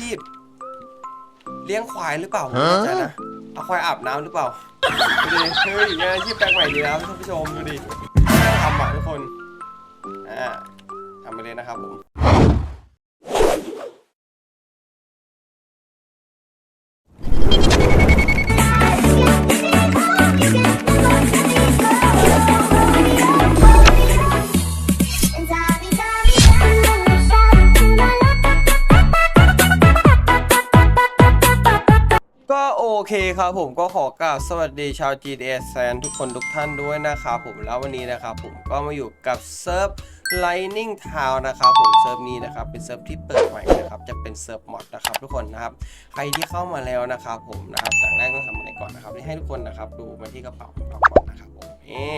ชีพ เลี้ยงควายหรือเปล่าผมไม่แน่ใจนะเอาควายอาบน้ำหรือเปล่าดูดิเฮ้ยงานอาชีพแปลกใหม่ดีนะครับท่านผู้ชมดูดิน่าทำอะทุกคนอ่าทำไปเลยนะครับผม ครับผมก็ขอกราบสวัสดีชาว GDS แซนทุกคนทุกท่านด้วยนะครับผมแล้ววันนี้นะครับผมก็มาอยู่กับเซิร์ฟ Lightning Town นะครับผมเซิร์ฟนี้นะครับเป็นเซิร์ฟที่เปิดใหม่นะครับจะเป็นเซิร์ฟมอดนะครับทุกคนนะครับใครที่เข้ามาแล้วนะครับผมนะครับจากแรกต้องทำอะไรก่อนนะครับที่ให้ทุกคนนะครับดูมาที่กระเป๋าของเราก่อนนะครับผมนี่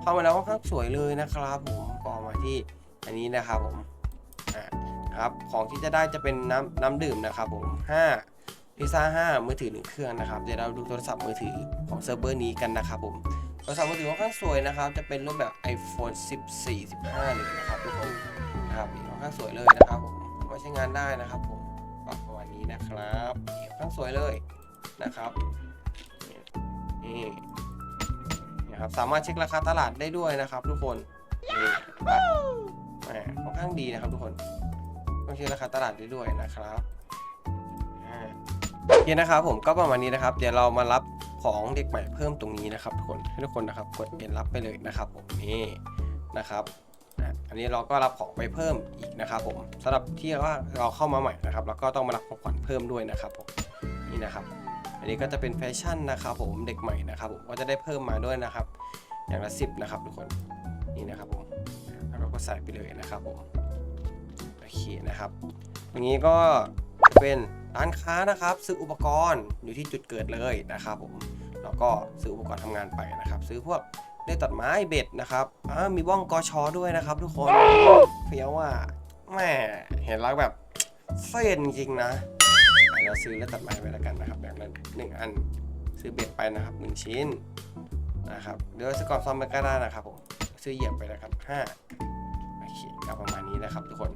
เข้ามาแล้วค่อนข้างสวยเลยนะครับผมก็มาที่อันนี้นะครับผมอ่าครับของที่จะได้จะเป็นน้ำน้ำดื่มนะครับผม5 พิซซ่า5มือถือหนึ่งเครื่องนะครับ เดี๋ยวเราดูโทรศัพท์มือถือของเซิร์ฟเวอร์นี้กันนะครับผม โทรศัพท์มือถือค่อนข้างสวยนะครับ จะเป็นรูปแบบ iPhone 14 15 เลยนะครับทุกคนนะครับนี่ค่อนข้างสวยเลยนะครับผมมาใช้งานได้นะครับผมก็ประมาณนี้นะครับค่อนข้างสวยเลยนะครับนี่นะครับ สามารถเช็คราคาตลาดได้ด้วยนะครับทุกคนนี่ครับแหมค่อนข้างดีนะครับทุกคนต้องเช็คราคาตลาดได้ด้วยนะครับ โอเคนะครับผมก็ประมาณนี้นะครับ เดี๋ยวเรามารับของเด็กใหม่เพิ่มตรงนี้นะครับทุกคนให้ทุกคนนะครับกดเอ็นรับไปเลยนะครับผมนี่นะครับอันนี้เราก็รับของไปเพิ่มอีกนะครับผมสำหรับที่ว่าเราเข้ามาใหม่นะครับแล้วก็ต้องมารับของขวัญเพิ่มด้วยนะครับผมนี่นะครับ อันนี้ก็จะเป็นแฟชั่นนะครับผมเด็กใหม่นะครับผมก็จะได้เพิ่มมาด้วยนะครับ อย่างละสิบนะครับทุกคนนี่นะครับผมแล้วเราก็ใส่ไปเลยนะครับผมโอเคนะครับอย่างนี้ก็เป็น ร้านค้านะครับซื้ออุปกรณ์อยู่ที่จุดเกิดเลยนะครับผมแล้วก็ซื้ออุปกรณ์ทำงานไปนะครับ ซื้อพวกได้ตัดไม้เบ็ดนะครับอ่ามีบ้องกอชอด้วยนะครับ ทุกคนเฟี้ยวว่าแหม่เห็นแล้วแบบเส้นจริงนะเราซื้อแล้วตัดไม้ไปแล้วกันนะครับแบบนั้นหนึ่งอันซื้อเบ็ดไปนะครับหนึ่งชิ้นนะครับเดี๋ยวซื้อกล่องซ่อมไปก็ได้นะครับผมซื้อเหยียบไปนะครับห้าโอเคก็ประมาณนี้นะครับทุกคน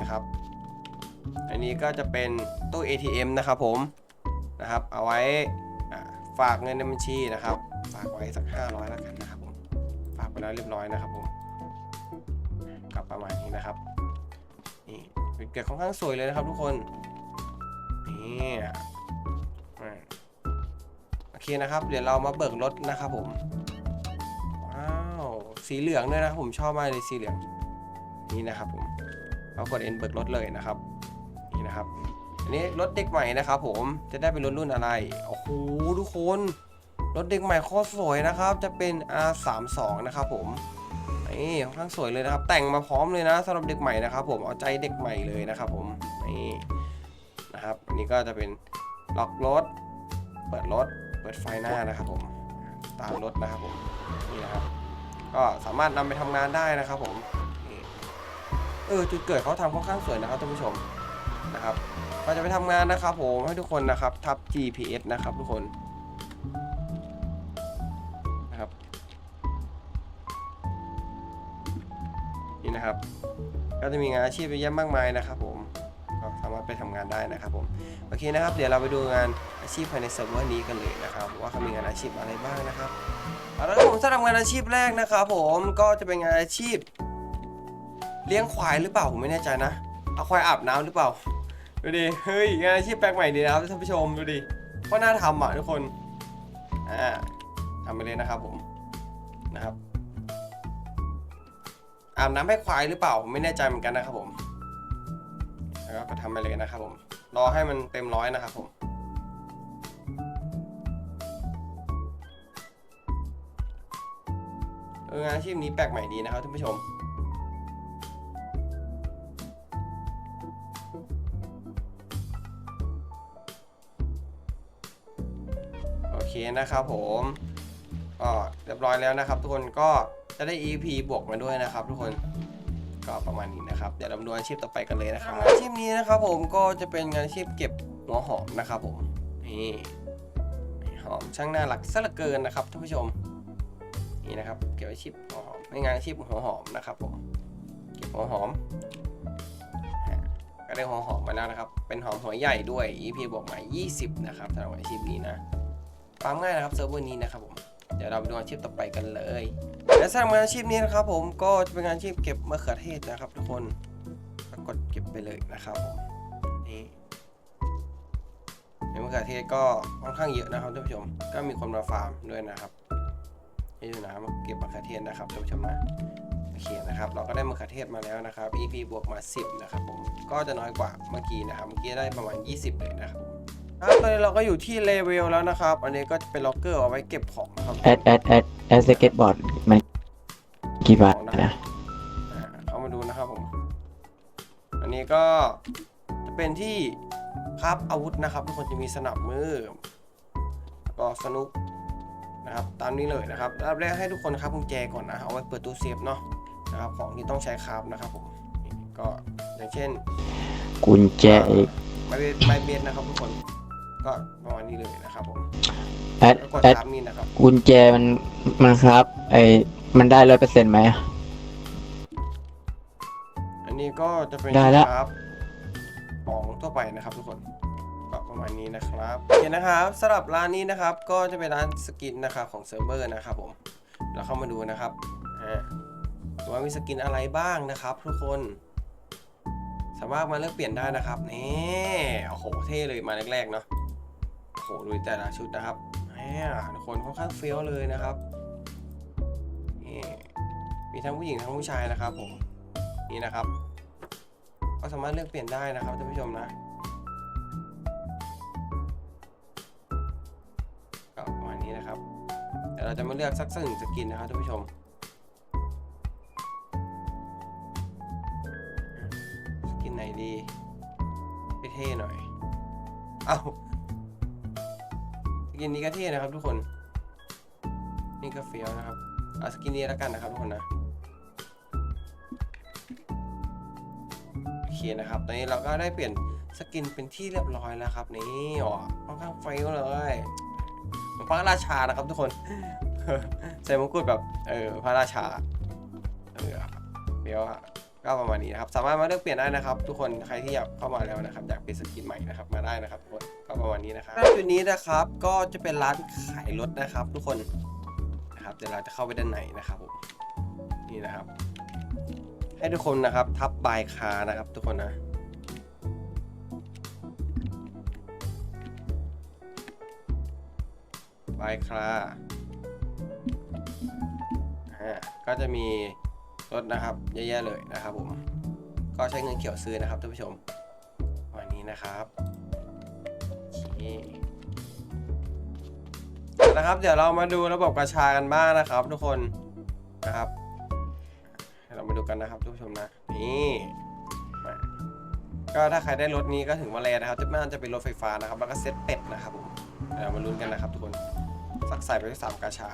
นะครับ อันนี้ก็จะเป็นตู้ ATM นะครับผมนะครับ เอาไว้ฝากเงินในบัญชีนะครับ ฝากไว้สัก 500แล้วกันนะครับผมฝากไปแล้วเรียบร้อยนะครับผมกับประมาณนี้นะครับนี่เป็นเกิดค่อนข้างสวยเลยนะครับทุกคนนี่อ่าโอเคนะครับ เดี๋ยวเรามาเบิกรถนะครับผมว้าวสีเหลืองด้วยนะครับผมชอบมากเลยสีเหลืองนี่นะครับผม เรากด N เบิกรถเลยนะครับนี่นะครับอันนี้รถเด็กใหม่นะครับ ผมจะได้เป็นรถรุ่นอะไรโอ้โหทุกคนรถเด็กใหม่โคตรสวยนะครับ จะเป็น R32 นะครับผมนี่ค่อนข้างสวยเลยนะครับ แต่งมาพร้อมเลยนะสำหรับเด็กใหม่นะครับ ผมเอาใจเด็กใหม่เลยนะครับ ผมนี่นะครับอันนี้ก็จะเป็นล็อกรถ เปิดรถ เปิดไฟหน้านะครับผมตามรถนะครับผมนี่นะครับ ก็สามารถนำไปทำงานได้นะครับผม เออจุดเกิดเขาทำค่อนข้างสวยนะครับท่านผู้ชมนะครับเราจะไปทำงานนะครับผมให้ทุกคนนะครับทับ GPS นะครับทุกคนนะครับนี่นะครับ ก็จะมีงานอาชีพเยอะแยะมากมายนะครับผมก็สามารถไปทำงานได้นะครับผมโอเคนะครับ เดี๋ยวเราไปดูงานอาชีพภายในเซิร์ฟเวอร์นี้กันเลยนะครับ ว่าเขามีงานอาชีพอะไรบ้างนะครับเอาละครับผมสำหรับงานอาชีพแรกนะครับผมก็จะเป็นงานอาชีพ เลี้ยงควายหรือเปล่าผมไม่แน่ใจนะ เอาควายอาบน้ำหรือเปล่า ดูดิ เฮ้ยงานอาชีพแปลกใหม่ดีนะครับท่านผู้ชมดูดิก็น่าทำอะทุกคน อ่าทำไปเลยนะครับผม นะครับ อาบน้ำให้ควายหรือเปล่าผมไม่แน่ใจเหมือนกันนะครับผม แล้วก็ทำไปเลยนะครับผม รอให้มันเต็มร้อยนะครับผมเอองานอาชีพนี้แปลกใหม่ดีนะครับท่านผู้ชม นะครับผมก็เรียบร้อยแล้วนะครับ ทุกคนก็จะได้ EP บวกมาด้วยนะครับ ทุกคนก็ประมาณนี้นะครับเดี๋ยวเรามาดูอาชีพต่อไปกันเลยนะครับอาชีพนี้นะครับผมก็จะเป็นงานอาชีพเก็บหัวหอมนะครับผมนี่หอมช่างน่ารักซะเหลือเกินนะครับท่านผู้ชมนี่นะครับเก็บอาชีพหัวหอมในงานอาชีพหัวหอมนะครับผมเก็บหัวหอมก็ได้หัวหอมมาแล้วนะครับ เป็นหอมหัวใหญ่ด้วย EP บวกมา 20 นะครับสำหรับอาชีพนี้นะาร์มง่ายนะครับเซิร์ฟเวอร์นี้นะครับผมเดี๋ยวเราไปดูอาชีพต่อไปกันเลยและสำหรับงานอาชีพนี้นะครับผมก็จะเป็นงานอาชีพเก็บมะเขือเทศนะครับ ทุกคนกดเก็บไปเลยนะครับผมนี่ในมะเขือเทศก็ค่อนข้างเยอะนะครับท่านผู้ชม ก็มีคนมาฟาร์มด้วยนะครับให้ดูนะมาเก็บมะเขือเทศนะครับท่านผู้ชมนะโอเคนะครับ เราก็ได้มะเขือเทศมาแล้วนะครับ EP บวกมา 10 นะครับผมก็จะน้อยกว่าเมื่อกี้นะครับเมื่อกี้ได้ประมาณ 20 เลยนะครับ ครับตอนนี้เราก็อยู่ที่เลเวลแล้วนะครับ อันนี้ก็จะเป็นล็อกเกอร์เอาไว้เก็บของนะครับ แอดแอดแอดแอดสเก็ตบอร์ดมันกี่บาทนะอ่าเข้ามาดูนะครับผม อันนี้ก็จะเป็นที่พับอาวุธนะครับ ทุกคนจะมีสนับมือแล้วก็สนุกนะครับ ตามนี้เลยนะครับอันดับแรกให้ทุกคนครับกุญแจก่อนนะเอาไว้เปิดตู้เซฟเนาะนะครับ ของที่ต้องใช้คราฟนะครับผมก็อย่างเช่นกุญแจอีกไม้เบสไม้เบสนะครับทุกคน ก็ประมาณนี้เลยนะครับผมแอดแล้วกดแอดคราฟนี่นะครับกุญแจมันมันครับ ไอมันได้ร้อยเปอร์เซ็นต์ไหม อันนี้ก็จะเป็นได้ละ ครับของทั่วไปนะครับทุกคนก็ประมาณนี้นะครับโอเคนะครับสำหรับร้านนี้นะครับ ก็จะเป็นร้านสกินนะครับของเซิร์ฟเวอร์นะครับผมเราเข้ามาดูนะครับอ่าว่ามีสกินอะไรบ้างนะครับ ทุกคน สามารถมาเลือกเปลี่ยนได้นะครับนี่โอ้โหเท่เลยมาแรกๆเนาะ โหดูแต่ละชุดนะครับเนี่ยทุกคนค่อนข้างเฟี้ยวเลยนะครับนี่มีทั้งผู้หญิงทั้งผู้ชายนะครับผมนี่นะครับ ก็สามารถเลือกเปลี่ยนได้นะครับท่านผู้ชมนะก็ประมาณนี้นะครับเดี๋ยวเราจะมาเลือกสักสักหนึ่งสกินนะครับท่านผู้ชมสกินไหนดีเท่ๆหน่อย เอ้า กินนี้ก็เท่นะครับทุกคน นี่ก็เฟี้ยวนะครับเอาสกินนี้แล้วกันนะครับทุกคนนะโอเคนะครับ ตอนนี้เราก็ได้เปลี่ยนสกินเป็นที่เรียบร้อยแล้วครับ นี่อ๋อค่อนข้างไฟลเลยเหมือนพระราชานะครับทุกคนใส่มงกุฎแบบเออพระราชาเออเดี๋ยวอะ ก็ประมาณนี้นะครับ สามารถมาเลือกเปลี่ยนได้นะครับ ทุกคนใครที่อยากเข้ามาแล้วนะครับอยากเปลี่ยนสกินใหม่นะครับมาได้นะครับทุกคนก็ประมาณนี้นะครับจุดนี้นะครับก็จะเป็นร้านขายรถนะครับ ทุกคนนะครับเดี๋ยวเราจะเข้าไปด้านในนะครับผมนี่นะครับ ให้ทุกคนนะครับทับบายคานะครับ ทุกคนนะบายคาก็จะมี รถนะครับเยอะแยะเลยนะครับผมก็ใช้เงินเขียวซื้อนะครับท่านผู้ชมวันนี้นะครับนะครับ เดี๋ยวเรามาดูระบบกระชากันบ้างนะครับ ทุกคนนะครับเรามาดูกันนะครับทุกผู้ชมนะนี่ก็ถ้าใครได้รถนี้ก็ถึงมาแลนะครับจะน่าจะเป็นรถไฟฟ้านะครับ แล้วก็เซ็ตเป็ดนะครับผมเดี๋ยวเรามาลุ้นกันนะครับ ทุกคนสักใส่ไปที่สามกาชา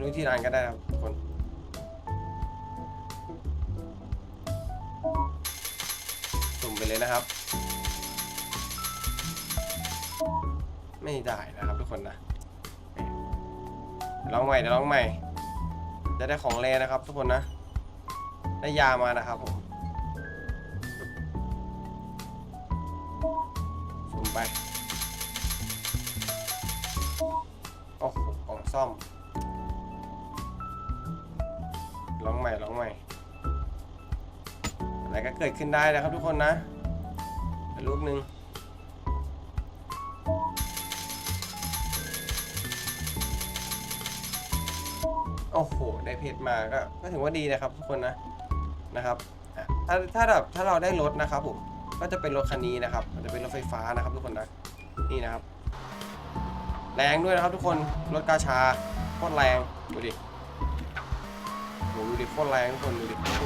ลุ้ที่ร้านก็ได้ครับทุกคนสุ่มไปเลยนะครับ ไม่ได้นะครับทุกคนนะเดี๋ยวลองใหม่เดี๋ยวลองใหม่ จะได้ของแรนะครับ ทุกคนนะ ได้ยามานะครับผมสุ่มไปโอ้โหกล่องซ่อม ลองใหม่ลองใหม่ อะไรก็เกิดขึ้นได้นะครับทุกคนนะลูกหนึ่งโอ้โห ได้เพชรมาก็ก็ถือว่าดีนะครับทุกคนนะนะครับถ้าถ้าแบบถ้าเราได้รถนะครับผมก็จะเป็นรถคันนี้นะครับมันจะเป็นรถไฟฟ้านะครับทุกคนนะนี่นะครับ แรงด้วยนะครับทุกคนรถกาชาโคตรแรงดูดิ โหดูดิโคตรแรงทุกคนดูดิโอ้โห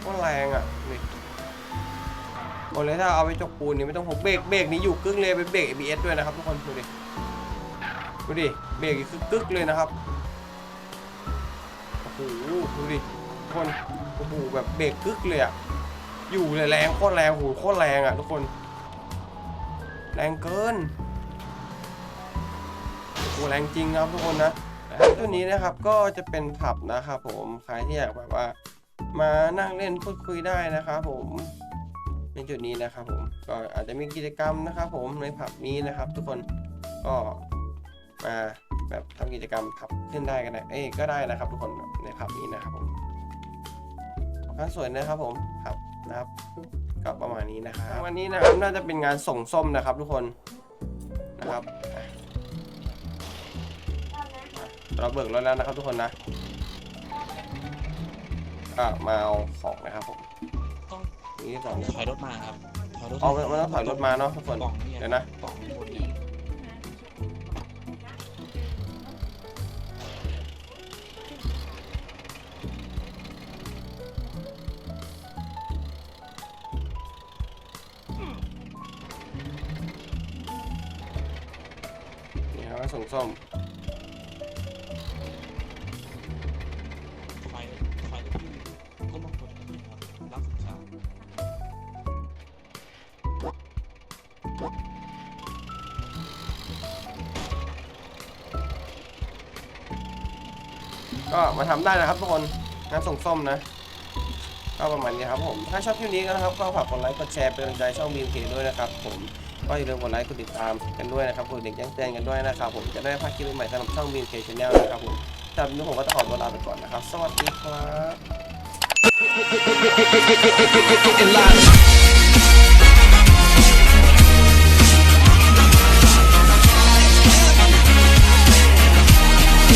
โคตรแรงอะดูดิบอกเลยถ้าเอาไปจกปูนนี่ไม่ต้องพกเบรกเบรกนี้อยู่กึ่งเลยเป็นเบรก ABS ด้วยนะครับทุกคนดูดิดูดิเบรกคือกึกเลยนะครับโอ้โหดูดิทุกคนโอ้โหแบบเบรกกึกเลยอะอยู่เลยแรงโคตรแรงโอ้โหโคตรแรงอะทุกคน แรงเกินโอ้โหแรงจริงครับทุกคนนะ ตัวนี้นะครับก็จะเป็นผับนะครับผมใครที่อยากแบบว่า มานั่งเล่นพูดคุยได้นะครับผมในจุดนี้นะครับผมก็อาจจะมีกิจกรรมนะครับ ผมในผับนี้นะครับ ทุกคนก็มาแบบทำกิจกรรมผับขึ้นได้กันนะเอ้ก็ได้นะครับ ทุกคนในผับนี้นะครับผมงานสวยนะครับผมผับนะครับก็ประมาณนี้นะครับวันนี้นะครับน่าจะเป็นงานส่งส้มนะครับ ทุกคนนะครับ เราเบิกรถแล้วนะครับทุกคนนะก็มาเอาของนะครับผมต้องนี่ก่อนถอยรถมาครับถอยรถเอามันต้องถอยรถมาเนาะทุกคนกล่องเนี่ยเดี๋ยวนะกล่องข้างบนเนี่ยนี่ครับส่งส้ม ก็มาทำได้นะครับทุกคนงานส่งส้มนะ ก็ประมาณนี้ครับผม ถ้าชอบคลิปนี้ก็นะครับก็ฝากกดไลค์กดแชร์เป็นกำลังใจช่องบีมเคด้วยนะครับผมก็อย่าลืมกดไลค์กดติดตามกันด้วยนะครับกดเด็กแจ้งเตือนกันด้วยนะครับผมจะได้พลาดคลิปใหม่สำหรับช่องบีมเคชแนลนะครับผมสำหรับนี้ผมก็ต้องขอตัวลาไปก่อนนะครับ สวัสดีครับ